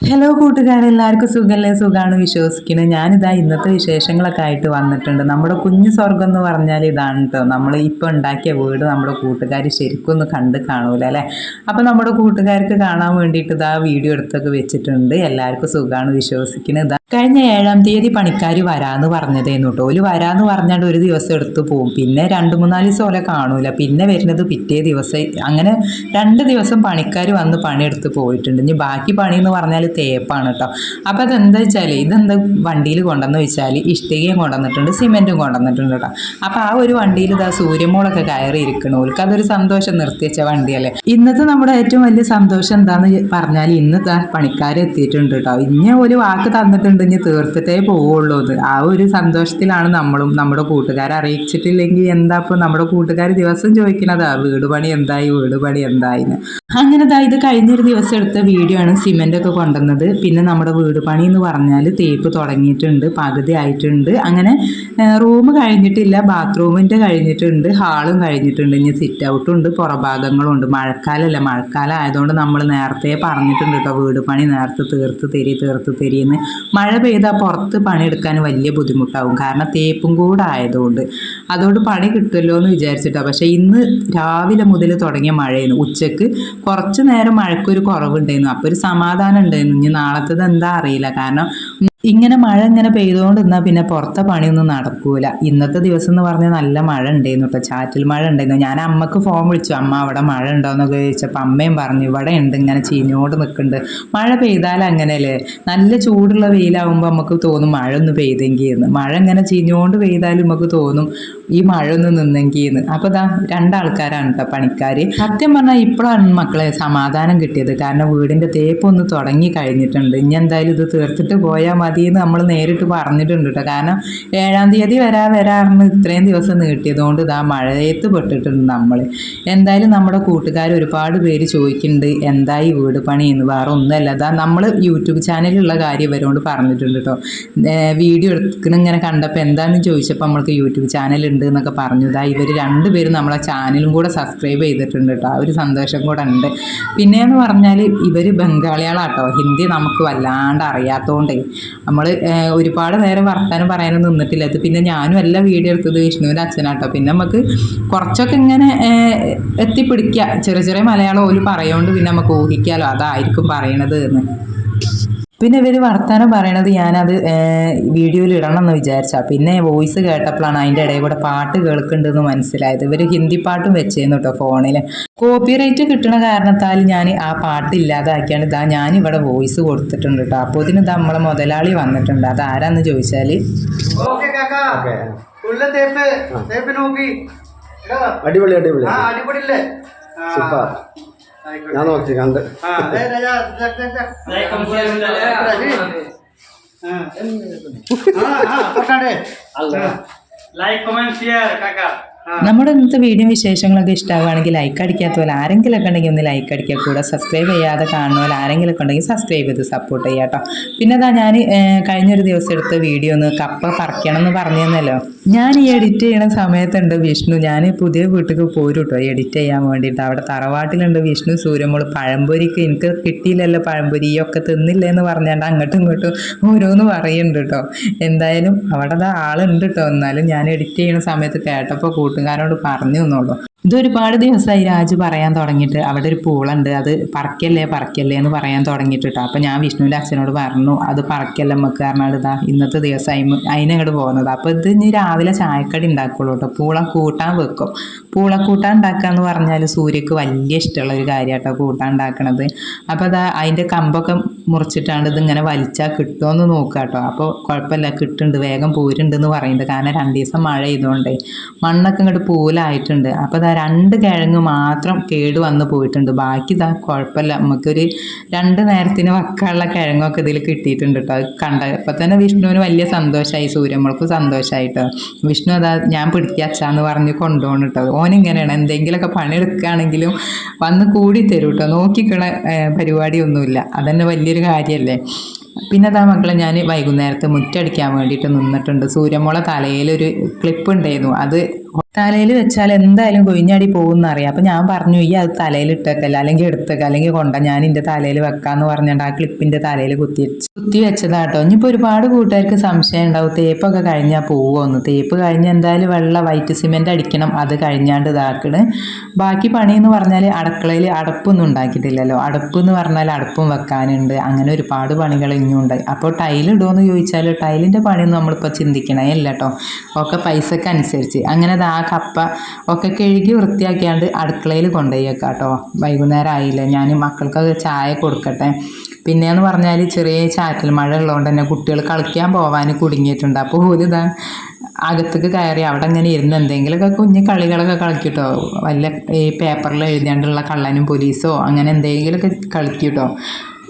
Hello കൂട്ടുകാരെ. എല്ലാവർക്കും സുഖമല്ലേ സുഖമാണ് വിശ്വസിക്കുന്നത് ഞാനിതാ ഇന്നത്തെ വിശേഷങ്ങളൊക്കെ ആയിട്ട് വന്നിട്ടുണ്ട്. നമ്മുടെ കുഞ്ഞു സ്വർഗം എന്ന് പറഞ്ഞാൽ ഇതാണ് കേട്ടോ നമ്മൾ ഇപ്പോൾ ഉണ്ടാക്കിയ വീട് നമ്മുടെ കൂട്ടുകാർ ശരിക്കും ഒന്ന് കണ്ട് കാണൂല അല്ലേ? അപ്പോൾ നമ്മുടെ കൂട്ടുകാർക്ക് കാണാൻ വേണ്ടിയിട്ട് ഇതാ വീഡിയോ എടുത്തൊക്കെ വെച്ചിട്ടുണ്ട്. എല്ലാവർക്കും സുഖമാണ് വിശ്വസിക്കുന്നത് ഇതാ കഴിഞ്ഞ ഏഴാം തീയതി പണിക്കാർ വരാന്ന് പറഞ്ഞതേന്നു കേട്ടോ ഒരു വരാന്ന് പറഞ്ഞാൽ ഒരു ദിവസം എടുത്തു പോകും പിന്നെ രണ്ട് മൂന്നാൽ ദിവസം ഓലെ കാണൂല. പിന്നെ വരുന്നത് പിറ്റേ ദിവസം. അങ്ങനെ രണ്ട് ദിവസം പണിക്കാർ വന്ന് പണിയെടുത്ത് പോയിട്ടുണ്ട്. ഇനി ബാക്കി പണി എന്ന് പറഞ്ഞാൽ തേപ്പാണ് കേട്ടോ അപ്പോൾ അതെന്താ വെച്ചാൽ ഇതെന്താ വണ്ടിയിൽ കൊണ്ടുവന്ന് വെച്ചാൽ ഇഷ്ടികയും കൊണ്ടുവന്നിട്ടുണ്ട് സിമെന്റും കൊണ്ടുവന്നിട്ടുണ്ട് കേട്ടോ അപ്പോൾ ആ ഒരു വണ്ടിയിൽ ഇതാ സൂര്യമോളൊക്കെ കയറി ഇരിക്കണു. ഓൾക്ക് അതൊരു സന്തോഷം നിർത്തിവെച്ച വണ്ടിയല്ലേ. ഇന്നത്തെ നമ്മുടെ ഏറ്റവും വലിയ സന്തോഷം എന്താന്ന് പറഞ്ഞാൽ ഇന്ന് എത്തിയിട്ടുണ്ട് കേട്ടോ ഇനി ഒരു വാക്ക് തന്നിട്ടുണ്ട് ഇനി തീർത്തിട്ടേ പോവുള്ളൂ അത് ആ ഒരു സന്തോഷത്തിലാണ് നമ്മളും നമ്മുടെ കൂട്ടുകാരെ അറിയിച്ചിട്ടില്ലെങ്കിൽ എന്താ ഇപ്പോൾ നമ്മുടെ കൂട്ടുകാർ ദിവസം ചോദിക്കണതാ? വീട് പണി എന്തായി? വീട് പണി എന്തായിന്ന്. അങ്ങനെ ദാ ഇത് കഴിഞ്ഞൊരു ദിവസം എടുത്ത വീഡിയോ ആണ് സിമെന്റ് ഒക്കെ കൊണ്ടുവന്നത്. പിന്നെ നമ്മുടെ വീട് പണി എന്ന് പറഞ്ഞാൽ തേപ്പ് തുടങ്ങിയിട്ടുണ്ട് പകുതി ആയിട്ടുണ്ട്. അങ്ങനെ റൂം കഴിഞ്ഞിട്ടില്ല ബാത്റൂമിന്റെ കഴിഞ്ഞിട്ടുണ്ട് ഹാളും കഴിഞ്ഞിട്ടുണ്ട്. ഇനി സിറ്റ് ഔട്ടും ഉണ്ട് പുറഭാഗങ്ങളും ഉണ്ട് മഴക്കാലമല്ല മഴക്കാലം ആയതുകൊണ്ട് നമ്മൾ നേരത്തെ പറഞ്ഞിട്ടുണ്ട് കേട്ടോ വീട് പണി നേരത്തെ തീർത്ത് തരി തീർത്ത് തരിയെന്ന് മഴ പെയ്താൽ പുറത്ത് പണിയെടുക്കാൻ വലിയ ബുദ്ധിമുട്ടാവും. കാരണം തേപ്പും കൂടെ ആയതുകൊണ്ട്. അതുകൊണ്ട് പണി കിട്ടുമല്ലോ എന്ന് വിചാരിച്ചിട്ടാണ് പക്ഷേ ഇന്ന് രാവിലെ മുതൽ തുടങ്ങിയ മഴയായിരുന്നു ഉച്ചയ്ക്ക് കുറച്ച് നേരം മഴക്കൊരു കുറവുണ്ടായിരുന്നു. അപ്പോൾ ഒരു സമാധാനം ഉണ്ടായിരുന്നു. ഇനി നാളത്തത് എന്താ അറിയില്ല. കാരണം ഇങ്ങനെ മഴ ഇങ്ങനെ പെയ്തുകൊണ്ട് നിന്നാൽ പിന്നെ പുറത്തെ പണിയൊന്നും നടക്കൂല. ഇന്നത്തെ ദിവസം എന്ന് പറഞ്ഞാൽ നല്ല മഴ ഉണ്ടായിരുന്നു കേട്ടോ ചാറ്റിൽ മഴ ഉണ്ടായിരുന്നു ഞാൻ അമ്മയ്ക്ക് ഫോൺ വിളിച്ചു. അമ്മ അവിടെ മഴ ഉണ്ടോയെന്നൊക്കെ ചോദിച്ചപ്പോൾ അമ്മയും പറഞ്ഞു ഇവിടെ ഉണ്ട് ഇങ്ങനെ ചീഞ്ഞോണ്ട് നിൽക്കുന്നുണ്ട് മഴ പെയ്താൽ അങ്ങനെയല്ലേ? നല്ല ചൂടുള്ള വെയിലാവുമ്പോൾ നമുക്ക് തോന്നും മഴ ഒന്ന് പെയ്തെങ്കിൽ എന്ന് മഴ ഇങ്ങനെ ചീഞ്ഞോണ്ട് പെയ്താലും നമുക്ക് തോന്നും ഈ മഴ ഒന്ന് നിന്നെങ്കിൽ എന്ന് അപ്പോൾ ഇതാ രണ്ടാൾക്കാരാണ് കേട്ടോ പണിക്കാർ സത്യം പറഞ്ഞാൽ ഇപ്പോഴാണ് മക്കളെ സമാധാനം കിട്ടിയത്. കാരണം വീടിന്റെ തേപ്പ് ഒന്ന് തുടങ്ങി കഴിഞ്ഞിട്ടുണ്ട്. ഇനി എന്തായാലും ഇത് തീർത്തിട്ട് പോയാൽ മതി എന്ന് നമ്മൾ നേരിട്ട് പറഞ്ഞിട്ടുണ്ട് കേട്ടോ കാരണം ഏഴാം തീയതി വരാ വരാറിന് ഇത്രയും ദിവസം നീട്ടിയതുകൊണ്ട് ഇതാ മഴയത്ത് പെട്ടിട്ടുണ്ട് നമ്മൾ എന്തായാലും നമ്മുടെ കൂട്ടുകാർ ഒരുപാട് പേര് ചോദിക്കുന്നുണ്ട് എന്തായി വീട് പണി എന്ന് വേറെ ഒന്നുമല്ല. അതാ നമ്മൾ യൂട്യൂബ് ചാനലിലുള്ള കാര്യം ഇവരോട് പറഞ്ഞിട്ടുണ്ട് കേട്ടോ വീഡിയോ എടുക്കുന്ന ഇങ്ങനെ കണ്ടപ്പോൾ എന്താണെന്ന് ചോദിച്ചപ്പോൾ നമ്മൾക്ക് യൂട്യൂബ് ചാനൽ ഉണ്ട് എന്നൊക്കെ പറഞ്ഞു. ഇതാ ഇവർ രണ്ടുപേരും നമ്മളെ ചാനലും കൂടെ സബ്സ്ക്രൈബ് ചെയ്തിട്ടുണ്ട് കേട്ടോ ആ ഒരു സന്തോഷം കൂടെ ഉണ്ട്. പിന്നെയെന്ന് പറഞ്ഞാൽ ഇവർ ബംഗാളികളാട്ടോ. ഹിന്ദി നമുക്ക് വല്ലാണ്ട് അറിയാത്തതുകൊണ്ടേ നമ്മൾ ഒരുപാട് നേരം വർത്താനം പറയാനും നിന്നിട്ടില്ല. അത് പിന്നെ ഞാനും എല്ലാം വീഡിയോ എടുത്തത് വിഷ്ണുവിന്റെ അച്ഛനാട്ടോ. പിന്നെ നമുക്ക് കുറച്ചൊക്കെ ഇങ്ങനെ എത്തിപ്പിടിക്കുക ചെറിയ ചെറിയ മലയാളം ഓൽ പറയുകൊണ്ട് പിന്നെ നമുക്ക് ഊഹിക്കാലോ. അതായിരിക്കും പറയണത് എന്ന്. പിന്നെ ഇവർ വർത്താനം പറയണത് ഞാനത് വീഡിയോയിൽ ഇടണം എന്ന് വിചാരിച്ചാ. പിന്നെ വോയിസ് കേട്ടപ്പോഴാണ് അതിന്റെ ഇടയിൽ കൂടെ പാട്ട് കേൾക്കുന്നുണ്ടെന്ന് മനസ്സിലായത്. ഇവർ ഹിന്ദി പാട്ടും വെച്ചേന്നു കേട്ടോ ഫോണിൽ കോപ്പിറൈറ്റ് കിട്ടണ കാരണത്താൽ ഞാൻ ആ പാട്ട് ഇല്ലാതാക്കിയാണ്. ഇതാ ഞാൻ ഇവിടെ വോയിസ് കൊടുത്തിട്ടുണ്ട് കേട്ടോ. അപ്പോൾ ഇതിന് ഇതാ നമ്മളെ മുതലാളി വന്നിട്ടുണ്ട്. അത് ആരാന്ന് ചോദിച്ചാൽ അടിപൊളി അടിപൊളി. അടിപൊളി ഞാൻ നോക്കി കണ്ട്. ആ, കമന്റ് ഷെയർ ദേ, നമ്മുടെ ഇന്നത്തെ വീഡിയോ വിശേഷങ്ങളൊക്കെ ഇഷ്ടമാവുകയാണെങ്കിൽ ലൈക്ക് അടിക്കാത്ത പോലെ ആരെങ്കിലുമൊക്കെ ഉണ്ടെങ്കിൽ ഒന്ന് ലൈക്ക് അടിക്കുക. കൂടെ സബ്സ്ക്രൈബ് ചെയ്യാതെ കാണുന്ന പോലെ ആരെങ്കിലുമൊക്കെ ഉണ്ടെങ്കിൽ സബ്സ്ക്രൈബ് ചെയ്ത് സപ്പോർട്ട് ചെയ്യാം കേട്ടോ. പിന്നെ അതാ ഞാൻ കഴിഞ്ഞൊരു ദിവസം എടുത്ത വീഡിയോ ഒന്ന് കപ്പ പറിക്കണം എന്ന് പറഞ്ഞതെന്നല്ലോ ഞാൻ ഈ എഡിറ്റ് ചെയ്യണ സമയത്തുണ്ട് വിഷ്ണു. ഞാൻ പുതിയ വീട്ടിൽ പോരും കേട്ടോ. എഡിറ്റ് ചെയ്യാൻ വേണ്ടിയിട്ട്. അവിടെ തറവാട്ടിലുണ്ട് വിഷ്ണു. സൂര്യമോൾ പഴംപൊരിക്ക്. എനിക്ക് കിട്ടിയില്ലല്ലോ പഴംപൊരി. ഈ ഒക്കെ തിന്നില്ല എന്ന് പറഞ്ഞാണ്ട് അങ്ങോട്ടും ഇങ്ങോട്ടും ഓരോന്ന് പറയുന്നുണ്ട് കേട്ടോ. എന്തായാലും അവിടെ ആളുണ്ട് കേട്ടോ. എന്നാലും ഞാൻ എഡിറ്റ് ചെയ്യണ സമയത്ത് കേട്ടപ്പോൾ കൂട്ടും കൂട്ടുകാരോട് പറഞ്ഞു എന്നുള്ളൂ ഇത് ഒരുപാട് ദിവസമായി രാജു പറയാൻ തുടങ്ങിയിട്ട് അവിടെ ഒരു പൂളുണ്ട്. അത് പറക്കല്ലേ പറക്കല്ലേ എന്ന് പറയാൻ തുടങ്ങിയിട്ട് കേട്ടോ അപ്പം ഞാൻ വിഷ്ണുവിന്റെ അച്ഛനോട് പറഞ്ഞു അത് പറക്കല്ല നമുക്ക് കാരണം ഇതാ ഇന്നത്തെ ദിവസമായി അതിനങ്ങോട്ട് പോകുന്നത് അപ്പോൾ ഇത് ഇനി രാവിലെ ചായക്കടി ഉണ്ടാക്കുള്ളൂ കേട്ടോ പൂള കൂട്ടാൻ വെക്കും. പൂള കൂട്ടാൻ ഉണ്ടാക്കുക എന്ന് പറഞ്ഞാൽ സൂര്യക്ക് വലിയ ഇഷ്ടമുള്ള ഒരു കാര്യമാട്ടോ കൂട്ടാൻ ഉണ്ടാക്കണത് അപ്പോൾ അതാ അതിന്റെ കമ്പൊക്കെ മുറിച്ചിട്ടാണ് ഇതിങ്ങനെ വലിച്ചാൽ കിട്ടുമെന്ന് നോക്കുക കേട്ടോ അപ്പോൾ കുഴപ്പമില്ല കിട്ടുന്നുണ്ട് വേഗം പൂരുണ്ടെന്ന് പറയുന്നുണ്ട് കാരണം രണ്ട് ദിവസം മഴ ചെയ്തുകൊണ്ടേ മണ്ണൊക്കെ ഇങ്ങോട്ട് പൂലായിട്ടുണ്ട്. അപ്പോൾ ഇതാ രണ്ട് കിഴങ്ങ് മാത്രം കേട് വന്നു പോയിട്ടുണ്ട്. ബാക്കി ഇതാ കുഴപ്പമില്ല. നമുക്കൊരു രണ്ട് നേരത്തിന് വക്കാനുള്ള കിഴങ്ങൊക്കെ ഇതിൽ കിട്ടിയിട്ടുണ്ട് കേട്ടോ അത് കണ്ടപ്പോൾ തന്നെ വിഷ്ണുവിന് വലിയ സന്തോഷമായി സൂര്യമ്മൾക്കും സന്തോഷമായിട്ടോ വിഷ്ണു അതാ ഞാൻ പിടിക്കുക അച്ഛാന്ന് പറഞ്ഞ് കൊണ്ടുപോകണം കേട്ടോ ഓനിങ്ങനെയാണ് എന്തെങ്കിലുമൊക്കെ പണിയെടുക്കുകയാണെങ്കിലും വന്ന് കൂടി തരും കേട്ടോ നോക്കിക്കണ പരിപാടിയൊന്നുമില്ല. അതന്നെ വലിയൊരു കാര്യമല്ലേ പിന്നെ അതാ മക്കളെ ഞാൻ വൈകുന്നേരത്ത് മുറ്റടിക്കാൻ വേണ്ടിയിട്ട് നിന്നിട്ടുണ്ട്. സൂര്യമോളെ തലയിലൊരു ക്ലിപ്പ് ഉണ്ടായിരുന്നു. അത് തലയിൽ വെച്ചാൽ എന്തായാലും കൊഴിഞ്ഞാടി പോകുമെന്ന് അറിയാം അപ്പം ഞാൻ പറഞ്ഞു ഈ അത് തലയിൽ ഇട്ടേക്കല്ല അല്ലെങ്കിൽ എടുത്തേക്ക അല്ലെങ്കിൽ കൊണ്ട ഞാൻ എന്റെ തലയിൽ വെക്കാന്ന് പറഞ്ഞുകൊണ്ട് ആ ക്ലിപ്പിന്റെ തലയിൽ കുത്തി കുത്തി വെച്ചതാട്ടോ. ഇനിയിപ്പോൾ ഒരുപാട് കൂട്ടുകാർക്ക് സംശയം ഉണ്ടാവും തേപ്പൊക്കെ കഴിഞ്ഞാൽ പോവുമെന്ന് തേപ്പ് കഴിഞ്ഞ് എന്തായാലും വെള്ള വൈറ്റ് സിമെന്റ് അടിക്കണം അത് കഴിഞ്ഞാണ്ട് ഇതാക്കണ്. ബാക്കി പണി എന്ന് പറഞ്ഞാൽ അടുക്കളയിൽ അടപ്പൊന്നും ഉണ്ടാക്കിയിട്ടില്ലല്ലോ. അടപ്പ് എന്ന് പറഞ്ഞാൽ അടുപ്പും വെക്കാനുണ്ട്. അങ്ങനെ ഒരുപാട് പണികൾ ഇനിയും അപ്പോൾ ടൈൽ ഇടുമെന്ന് ചോദിച്ചാൽ ടൈലിന്റെ പണിയൊന്നും നമ്മളിപ്പോൾ ചിന്തിക്കണേ അല്ല കേട്ടോ ഒക്കെ പൈസക്ക് അനുസരിച്ച്. അങ്ങനെ ദാ കപ്പ ഒക്കെ കഴുകി വൃത്തിയാക്കിയാണ്ട് അടുക്കളയിൽ കൊണ്ടുപോയി കേട്ടോ വൈകുന്നേരം ആയില്ല ഞാൻ മക്കൾക്ക് ചായ കൊടുക്കട്ടെ. പിന്നെയെന്ന് പറഞ്ഞാൽ ചെറിയ ചാറ്റൽ മഴ ഉള്ളതുകൊണ്ട് തന്നെ കുട്ടികൾ കളിക്കാൻ പോകാൻ കുടുങ്ങിയിട്ടുണ്ട്. അപ്പോൾ ഒരു ഇതാ അകത്തേക്ക് കയറി അവിടെ ഇങ്ങനെ ഇരുന്ന് എന്തെങ്കിലുമൊക്കെ കുഞ്ഞ് കളികളൊക്കെ കളിക്കൂട്ടോ. വല്ല ഈ പേപ്പറിൽ എഴുതിയാണ്ടുള്ള കള്ളനും പോലീസോ അങ്ങനെ എന്തെങ്കിലുമൊക്കെ കളിക്കൂട്ടോ.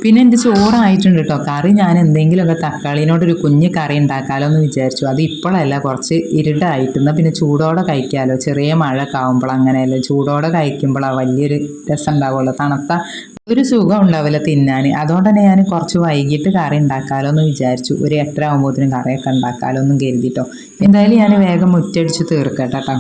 പിന്നെ എന്റെ ചോറായിട്ടുണ്ട് കേട്ടോ കറി ഞാൻ എന്തെങ്കിലുമൊക്കെ തക്കാളിനോടൊരു കുഞ്ഞ് കറി ഉണ്ടാക്കാമല്ലോ എന്ന് വിചാരിച്ചു. അത് ഇപ്പോഴല്ല കുറച്ച് ഇരുട്ടായിട്ടെന്നാൽ പിന്നെ ചൂടോടെ കഴിക്കാമല്ലോ ചെറിയ മഴ ഒക്കെ ആകുമ്പോൾ അങ്ങനെയല്ല. ചൂടോടെ കഴിക്കുമ്പോഴാണ് വലിയൊരു രസം ഉണ്ടാവുമല്ലോ തണുത്ത ഒരു സുഖം ഉണ്ടാവില്ല തിന്നാൻ അതുകൊണ്ട് തന്നെ ഞാൻ കുറച്ച് വൈകിട്ട് കറി ഉണ്ടാക്കാമല്ലോ എന്ന് വിചാരിച്ചു. ഒരു എട്ടര ആകുമ്പോഴത്തേനും കറിയൊക്കെ ഉണ്ടാക്കാമല്ലോ എന്നും കരുതിട്ടോ. എന്തായാലും ഞാൻ വേഗം മുറ്റടിച്ച് തീർക്കട്ടെ കേട്ടോ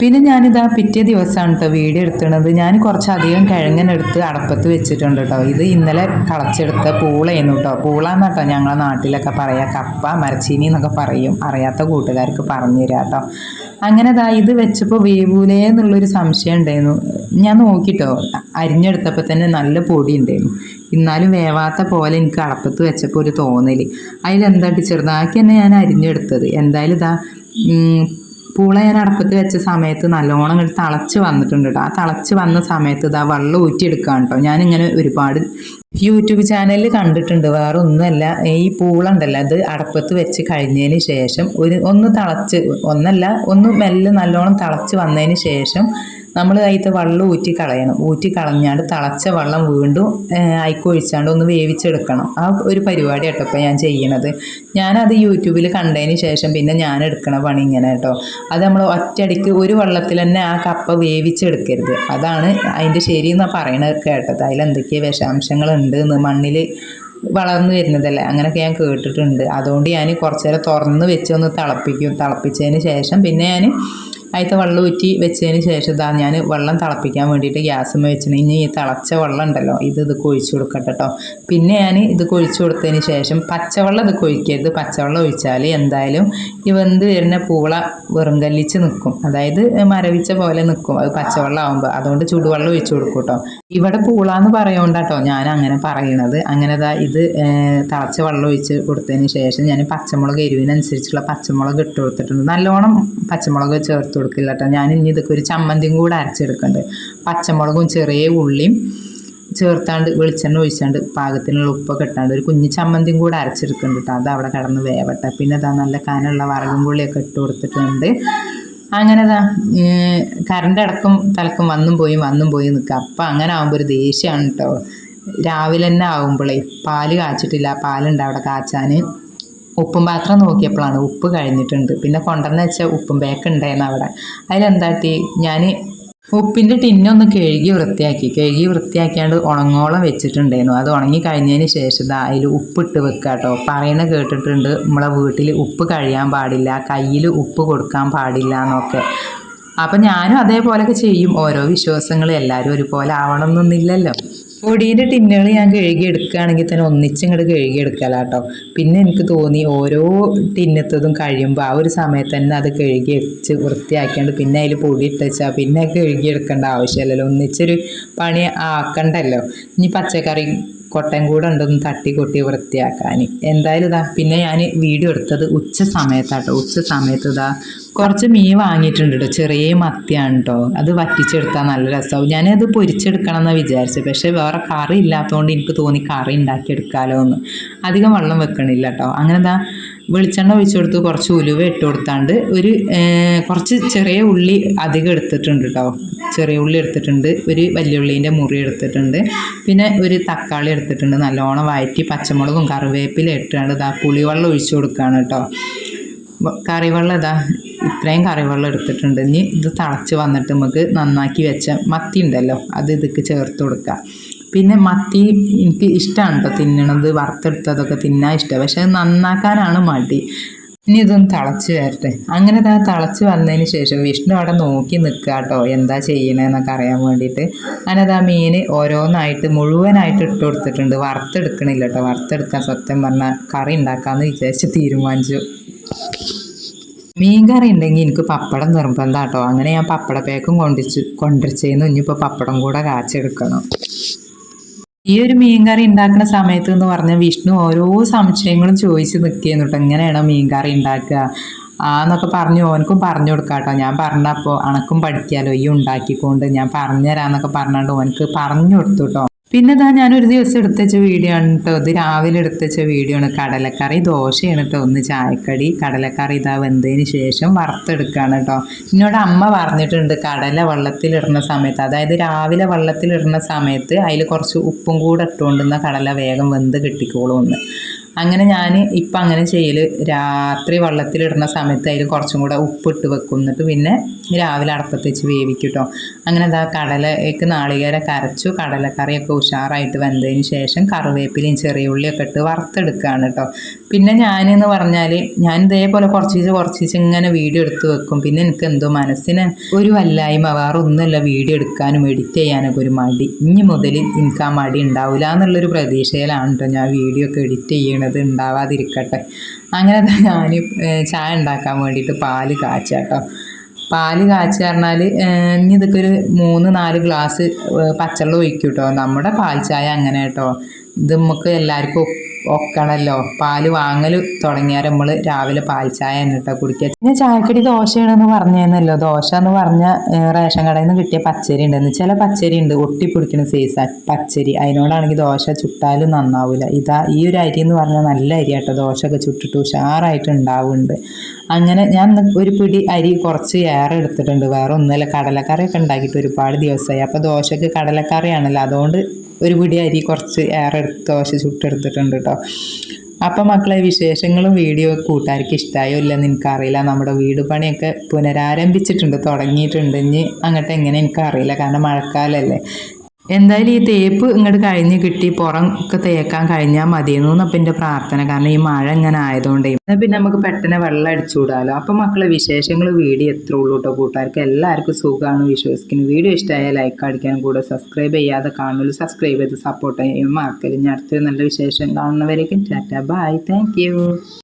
പിന്നെ ഞാനിതാ പിറ്റേ ദിവസമാണ് കേട്ടോ വീഡിയോ എടുത്തുന്നത് ഞാൻ കുറച്ചധികം കിഴങ്ങനെടുത്ത് അടപ്പത്ത് വെച്ചിട്ടുണ്ട് കേട്ടോ ഇത് ഇന്നലെ കളച്ചെടുത്ത പൂളയെന്നു കേട്ടോ പൂള എന്നാട്ടോ ഞങ്ങളെ നാട്ടിലൊക്കെ പറയുക കപ്പ മരച്ചീനി എന്നൊക്കെ പറയും. അറിയാത്ത കൂട്ടുകാർക്ക് പറഞ്ഞു തരാം കേട്ടോ അങ്ങനെ ദാ ഇത് വെച്ചപ്പോൾ വേവൂലേ എന്നുള്ളൊരു സംശയം ഉണ്ടായിരുന്നു. ഞാൻ നോക്കിട്ടോ അരിഞ്ഞെടുത്തപ്പോൾ തന്നെ നല്ല പൊടി ഉണ്ടായിരുന്നു. എന്നാലും വേവാത്ത പോലെ എനിക്ക് അടപ്പത്ത് വെച്ചപ്പോൾ ഒരു തോന്നൽ ടീച്ചർ ചെറുതാക്കി തന്നെ ഞാൻ അരിഞ്ഞെടുത്തത്. എന്തായാലും ഇതാ പൂള ഞാൻ അടപ്പത്ത് വെച്ച സമയത്ത് നല്ലോണം ഇങ്ങോട്ട് തിളച്ച് വന്നിട്ടുണ്ട് കേട്ടോ ആ തിളച്ച് വന്ന സമയത്ത് ഇതാ വെള്ളം ഊറ്റിയെടുക്കുകയാണ് കേട്ടോ ഞാനിങ്ങനെ ഒരുപാട് യൂട്യൂബ് ചാനലിൽ കണ്ടിട്ടുണ്ട്. വേറെ ഒന്നുമല്ല ഈ പൂളുണ്ടല്ലോ അത് അടപ്പത്ത് വെച്ച് കഴിഞ്ഞതിന് ശേഷം ഒരു ഒന്ന് തിളച്ച് ഒന്നല്ല ഒന്ന് മെല്ലെ നല്ലോണം തിളച്ച് വന്നതിന് ശേഷം നമ്മൾ അതിലത്തെ വെള്ളം ഊറ്റി കളയണം. ഊറ്റി കളഞ്ഞാണ്ട് തിളച്ച വെള്ളം വീണ്ടും അയക്കൊഴിച്ചാണ്ട് ഒന്ന് വേവിച്ചെടുക്കണം. ആ ഒരു പരിപാടി കേട്ടോ ഇപ്പോൾ ഞാൻ ചെയ്യണത്. ഞാനത് യൂട്യൂബിൽ കണ്ടതിന് ശേഷം പിന്നെ ഞാൻ എടുക്കണ പണി ഇങ്ങനെ കേട്ടോ അത് നമ്മൾ ഒറ്റയടിക്ക് ഒരു വെള്ളത്തിൽ തന്നെ ആ കപ്പ വേവിച്ചെടുക്കരുത്. അതാണ് അതിന്റെ ശരി എന്നാണ് പറയണത് കേട്ടത്. അതിലെന്തൊക്കെയാ വിഷാംശങ്ങളുണ്ട് എന്ന് മണ്ണിൽ വളർന്നു വരുന്നതല്ലേ? അങ്ങനെയൊക്കെ ഞാൻ കേട്ടിട്ടുണ്ട്. അതുകൊണ്ട് ഞാൻ കുറച്ച് നേരം തുറന്ന് വെച്ച് ഒന്ന് തിളപ്പിക്കും. തിളപ്പിച്ചതിന് ശേഷം പിന്നെ ഞാൻ അതിലത്തെ വെള്ളം ഊറ്റി വെച്ചതിന് ശേഷം ഇതാ ഞാൻ വെള്ളം തിളപ്പിക്കാൻ വേണ്ടിയിട്ട് ഗ്യാസുമ്മ വെച്ചിട്ട് ഇനി ഈ തിളച്ച വെള്ളം ഉണ്ടല്ലോ ഇത് ഇത് കൊഴിച്ചു കൊടുക്കട്ടെ കേട്ടോ പിന്നെ ഞാൻ ഇത് കൊഴിച്ചു കൊടുത്തതിന് ശേഷം പച്ചവെള്ളം ഇത് കൊഴിക്കരുത്. പച്ചവെള്ളം ഒഴിച്ചാൽ എന്തായാലും ഈ വെന്ത് വരുന്ന പൂള വെറും കല്ലിച്ച് നിൽക്കും അതായത് മരവിച്ച പോലെ നിൽക്കും അത് പച്ചവെള്ളം ആകുമ്പോൾ അതുകൊണ്ട് ചൂടുവെള്ളം ഒഴിച്ചു കൊടുക്കും കേട്ടോ ഇവിടെ പൂള എന്ന് ഞാൻ അങ്ങനെ പറയണത്. അങ്ങനെ ദാ ഇത് തിളച്ച വെള്ളം ഒഴിച്ച് കൊടുത്തതിന് ശേഷം ഞാൻ പച്ചമുളക് എരിവിനനുസരിച്ചുള്ള പച്ചമുളക് ഇട്ട് കൊടുത്തിട്ടുണ്ട്. നല്ലോണം പച്ചമുളക് ചേർത്ത് കൊടുക്കില്ല കേട്ടോ ഞാൻ ഇനി ഇതൊക്കെ ഒരു ചമ്മന്തിയും കൂടെ അരച്ചെടുക്കുന്നുണ്ട് പച്ചമുളകും ചെറിയ ഉള്ളിയും ചേർത്താണ്ട് വെളിച്ചെണ്ണ ഒഴിച്ചാണ്ട് പാകത്തിനുള്ള ഉപ്പൊക്കെ ഇട്ടാണ്ട് ഒരു കുഞ്ഞു ചമ്മന്തിയും കൂടെ അരച്ചെടുക്കുന്നുണ്ട് കേട്ടോ അത് അവിടെ കിടന്ന് വേവട്ടെ. പിന്നെ അതാ നല്ല കനുള്ള വറകും പുള്ളിയൊക്കെ ഇട്ട് കൊടുത്തിട്ടുണ്ട്. അങ്ങനെ ഇതാ കറണ്ട് അടക്കം തലക്കും വന്നും പോയി വന്നും പോയി നിൽക്കുക അപ്പം അങ്ങനെ ആകുമ്പോൾ ഒരു ദേഷ്യമാണ് കേട്ടോ രാവിലെ തന്നെ ആകുമ്പോഴേ പാൽ കാച്ചിട്ടില്ല. പാലുണ്ട് അവിടെ കാച്ചാൻ ഉപ്പും പാത്രം നോക്കിയപ്പോഴാണ് ഉപ്പ് കഴിഞ്ഞിട്ടുണ്ട്. പിന്നെ കൊണ്ടെന്ന് വെച്ചാൽ ഉപ്പും ബേക്ക് ഉണ്ടായിരുന്നു അവിടെ. അതിലെന്താട്ടി? ഞാൻ ഉപ്പിന്റെ ടിന്നൊന്ന് കഴുകി വൃത്തിയാക്കി. കഴുകി വൃത്തിയാക്കിയാണ്ട് ഉണങ്ങോളം വെച്ചിട്ടുണ്ടായിരുന്നു. അത് ഉണങ്ങി കഴിഞ്ഞതിന് ശേഷം അതിൽ ഉപ്പിട്ട് വെക്കുക കേട്ടോ പറയണ കേട്ടിട്ടുണ്ട് നമ്മളെ വീട്ടിൽ ഉപ്പ് കഴിയാൻ പാടില്ല കയ്യിൽ ഉപ്പ് കൊടുക്കാൻ പാടില്ല എന്നൊക്കെ. അപ്പം ഞാനും അതേപോലെയൊക്കെ ചെയ്യും. ഓരോ വിശ്വാസങ്ങളും എല്ലാവരും ഒരുപോലെ ആവണം എന്നൊന്നുമില്ലല്ലോ. പൊടിയുടെ ടിന്നുകൾ ഞാൻ കഴുകി എടുക്കുകയാണെങ്കിൽ തന്നെ ഒന്നിച്ചിങ്ങോട്ട് കഴുകി എടുക്കല കേട്ടോ പിന്നെ എനിക്ക് തോന്നി ഓരോ ടിന്നത്തതും കഴിയുമ്പോൾ ആ ഒരു സമയത്ത് തന്നെ അത് കഴുകി വെച്ച് വൃത്തിയാക്കിയാണ്ട് പിന്നെ അതിൽ പൊടി ഇട്ട് വെച്ചാൽ പിന്നെ കഴുകി എടുക്കേണ്ട ആവശ്യമില്ലല്ലോ. ഒന്നിച്ചൊരു പണി ആക്കണ്ടല്ലോ. ഇനി പച്ചക്കറി കൊട്ടയും കൂടെ ഉണ്ടൊന്ന് തട്ടി കൊട്ടി വൃത്തിയാക്കാൻ എന്തായാലും ഇതാ പിന്നെ ഞാൻ വീഡിയോ എടുത്തത് ഉച്ച സമയത്താട്ടോ. ഉച്ച സമയത്ത് ഇതാ കുറച്ച് മീൻ വാങ്ങിയിട്ടുണ്ട് കേട്ടോ ചെറിയ മത്തിയാണ് കേട്ടോ അത് വറ്റിച്ചെടുത്താൽ നല്ല രസമാവും ഞാനത് പൊരിച്ചെടുക്കണം എന്നാണ് വിചാരിച്ചത് പക്ഷേ വേറെ കറി ഇല്ലാത്തതുകൊണ്ട് എനിക്ക് തോന്നി കറി ഉണ്ടാക്കിയെടുക്കാമല്ലോ എന്ന് അധികം വെള്ളം വെക്കണില്ല കേട്ടോ അങ്ങനെ ഇതാ വെളിച്ചെണ്ണ ഒഴിച്ചു കൊടുത്ത് കുറച്ച് ഉലുവ ഇട്ട് കൊടുത്താണ്ട് ഒരു കുറച്ച് ചെറിയ ഉള്ളി അധികം എടുത്തിട്ടുണ്ട് കേട്ടോ ചെറിയ ഉള്ളി എടുത്തിട്ടുണ്ട് ഒരു വലിയ ഉള്ളീന്റെ മുറി എടുത്തിട്ടുണ്ട് പിന്നെ ഒരു തക്കാളി എടുത്തിട്ടുണ്ട് നല്ലോണം വഴറ്റി പച്ചമുളകും കറിവേപ്പില ഇട്ടാണ്ട് ഇതാ പുളിവെള്ളം ഒഴിച്ചു കൊടുക്കുകയാണ് കേട്ടോ കറിവെള്ളം ഇതാ ഇത്രയും കറിവെള്ളം എടുത്തിട്ടുണ്ട്. ഇനി ഇത് തിളച്ച് വന്നിട്ട് നമുക്ക് നന്നാക്കി വെച്ച മത്തി ഉണ്ടല്ലോ അത് ഇതൊക്കെ ചേർത്ത് കൊടുക്കുക പിന്നെ മത്തി എനിക്ക് ഇഷ്ടമാണ് കേട്ടോ തിന്നണത് വറുത്തെടുത്തതൊക്കെ തിന്നാൻ ഇഷ്ടം. പക്ഷെ നന്നാക്കാനാണ് മടി. ഇനി ഇതൊന്ന് തിളച്ച് വരട്ടെ. അങ്ങനെ താ തിളച്ച് വന്നതിന് ശേഷം വിഷ്ണു അവിടെ നോക്കി നിൽക്കുക കേട്ടോ എന്താ ചെയ്യണതെന്നൊക്കെ അറിയാൻ വേണ്ടിയിട്ട്. അങ്ങനെ അതാ മീൻ ഓരോന്നായിട്ട് മുഴുവനായിട്ട് ഇട്ട് കൊടുത്തിട്ടുണ്ട്. വറുത്തെടുക്കണില്ല കേട്ടോ വറുത്തെടുക്കാൻ സത്യം പറഞ്ഞാൽ കറി ഉണ്ടാക്കാമെന്ന് വിചാരിച്ച് തീരുമാനിച്ചു. മീൻ കറി ഉണ്ടെങ്കിൽ എനിക്ക് പപ്പടം നിർബന്ധം കേട്ടോ അങ്ങനെ ഞാൻ പപ്പട പേക്കും കൊണ്ടിച്ച് കൊണ്ടിരിച്ചേന്ന് ഇനിയിപ്പോൾ പപ്പടം കൂടെ കാച്ചെടുക്കണം. ഈ ഒരു മീൻ കറി ഉണ്ടാക്കുന്ന സമയത്ത് എന്ന് പറഞ്ഞാൽ വിഷ്ണു ഓരോ സംശയങ്ങളും ചോദിച്ച് നിൽക്കുന്നു കേട്ടോ എങ്ങനെയാണോ മീൻ കറി ഉണ്ടാക്കുക ആന്നൊക്കെ പറഞ്ഞു ഓനക്കും പറഞ്ഞു കൊടുക്കാം കേട്ടോ ഞാൻ പറഞ്ഞപ്പോൾ അണക്കും പഠിക്കാലോ. ഈ ഉണ്ടാക്കിക്കൊണ്ട് ഞാൻ പറഞ്ഞുതരാന്നൊക്കെ പറഞ്ഞുകൊണ്ട് ഓനക്ക് പറഞ്ഞു കൊടുത്തു കേട്ടോ പിന്നെ ഇതാ ഞാനൊരു ദിവസം എടുത്ത് വെച്ച വീഡിയോ ആണ് കേട്ടോ ഇത്. രാവിലെ എടുത്ത് വെച്ച വീഡിയോ ആണ് കടലക്കറി ദോശയാണ് കേട്ടോ ഒന്ന് ചായക്കടി കടലക്കറി ഇതാ വെന്തതിന് ശേഷം വറുത്തെടുക്കുകയാണ് കേട്ടോ എന്നോട് അമ്മ പറഞ്ഞിട്ടുണ്ട് കടല വെള്ളത്തിലിടുന്ന സമയത്ത്. അതായത് രാവിലെ വെള്ളത്തിലിടുന്ന സമയത്ത് അതിൽ കുറച്ച് ഉപ്പും കൂടെ ഇട്ടുകൊണ്ടുന്ന കടല വേഗം വെന്ത് കിട്ടിക്കോളും എന്ന് അങ്ങനെ ഞാൻ ഇപ്പം അങ്ങനെ ചെയ്യൽ രാത്രി വെള്ളത്തിലിടുന്ന സമയത്ത് അതിൽ കുറച്ചും കൂടെ ഉപ്പിട്ട് വെക്കും. എന്നിട്ട് പിന്നെ രാവിലെ അടപ്പത്ത് വെച്ച് വേവിക്കും കേട്ടോ അങ്ങനെ എന്താ കടലയ്ക്ക് നാളികേരം കരച്ചു. കടലക്കറിയൊക്കെ ഉഷാറായിട്ട് വെന്തതിന് ശേഷം കറിവേപ്പിലയും ചെറിയ ഉള്ളിയൊക്കെ ഇട്ട് വറുത്തെടുക്കുകയാണ് കേട്ടോ പിന്നെ ഞാനെന്ന് പറഞ്ഞാൽ ഞാൻ ഇതേപോലെ കുറച്ച് കുറച്ച് ഇങ്ങനെ വീഡിയോ എടുത്ത് വെക്കും. പിന്നെ എനിക്ക് എന്തോ മനസ്സിന് ഒരു വല്ലായ്മ വേറെ ഒന്നുമല്ല വീഡിയോ എടുക്കാനും എഡിറ്റ് ചെയ്യാനൊക്കെ ഒരു മടി. ഇനി മുതൽ എനിക്ക് ആ മടി ഉണ്ടാവില്ല എന്നുള്ളൊരു പ്രതീക്ഷയിലാണ് കേട്ടോ ഞാൻ വീഡിയോ ഒക്കെ എഡിറ്റ് ചെയ്യണത്. ഉണ്ടാവാതിരിക്കട്ടെ. അങ്ങനെ ഞാൻ ചായ ഉണ്ടാക്കാൻ വേണ്ടിയിട്ട് പാൽ കാച്ച കേട്ടോ പാൽ കാച്ച പറഞ്ഞാൽ ഇനി ഇതൊക്കെ ഒരു മൂന്ന് നാല് ഗ്ലാസ് പച്ചവെള്ളം ഒഴിക്കും കേട്ടോ നമ്മുടെ പാൽ ചായ അങ്ങനെ കേട്ടോ ഇത് നമുക്ക് എല്ലാവർക്കും ഒക്കണല്ലോ. പാൽ വാങ്ങൽ തുടങ്ങിയാൽ നമ്മൾ രാവിലെ പാൽ ചായ തന്നെ കേട്ടോ കുടിക്കുക പിന്നെ ചായക്കടി ദോശയാണെന്ന് പറഞ്ഞതെന്നല്ലോ ദോശ എന്ന് പറഞ്ഞ റേഷൻ കടയിൽ നിന്ന് കിട്ടിയ പച്ചരി ഉണ്ടെന്ന് ചില പച്ചരി ഉണ്ട് ഒട്ടിപ്പിടിക്കുന്ന സൈസ് പച്ചരി. അതിനോടാണെങ്കിൽ ദോശ ചുട്ടാലും നന്നാവില്ല ഇതാ ഈ ഒരു അരി എന്ന് പറഞ്ഞാൽ നല്ല അരി കേട്ടോ ദോശയൊക്കെ ചുട്ടിട്ട് ഉഷാറായിട്ട് ഉണ്ടാവുന്നുണ്ട് അങ്ങനെ ഞാൻ ഒരു പിടി അരി കുറച്ച് ഏറെ എടുത്തിട്ടുണ്ട്. വേറെ ഒന്നുമില്ല. കടലക്കറിയൊക്കെ ഉണ്ടാക്കിയിട്ട് ഒരുപാട് ദിവസമായി അപ്പോൾ ദോശയ്ക്ക് കടലക്കറിയാണല്ലോ. അതുകൊണ്ട് ഒരു പിടി അരി കുറച്ച് ഏറെ എടുത്ത് ദോശ ചുട്ടെടുത്തിട്ടുണ്ട് കേട്ടോ അപ്പം മക്കളെ വിശേഷങ്ങളും വീഡിയോ കൂട്ടുകാർക്ക് ഇഷ്ടമായോ ഇല്ലെന്ന് എനിക്കറിയില്ല. നമ്മുടെ വീട് പണിയൊക്കെ പുനരാരംഭിച്ചിട്ടുണ്ട് തുടങ്ങിയിട്ടുണ്ട്. ഇനി അങ്ങോട്ട് എങ്ങനെ എനിക്കറിയില്ല. കാരണം മഴക്കാലമല്ലേ എന്തായാലും ഈ തേപ്പ് ഇങ്ങോട്ട് കഴിഞ്ഞ് കിട്ടി പുറം ഒക്കെ തേക്കാൻ കഴിഞ്ഞാൽ മതിയെന്നു അപ്പം എന്റെ പ്രാർത്ഥന. കാരണം ഈ മഴ ഇങ്ങനെ ആയതുകൊണ്ടേ. എന്നാൽ പിന്നെ നമുക്ക് പെട്ടെന്ന് വെള്ളം അടിച്ചുവിടാമല്ലോ അപ്പം മക്കളെ വിശേഷങ്ങൾ വീഡിയോ എത്ര ഉള്ളൂ കേട്ടോ കൂട്ടുകാർക്ക്. എല്ലാവർക്കും സുഖമാണ് വിശ്വസിക്കുന്നു. വീഡിയോ ഇഷ്ടമായ ലൈക്ക് അടിക്കാനും കൂടെ സബ്സ്ക്രൈബ് ചെയ്യാതെ കാണുള്ളൂ സബ്സ്ക്രൈബ് ചെയ്ത് സപ്പോർട്ട് ചെയ്യും മറക്കൽ ഞാൻ അടുത്തൊരു നല്ല വിശേഷം കാണുന്നവരേക്കും ടാറ്റ. Bye thank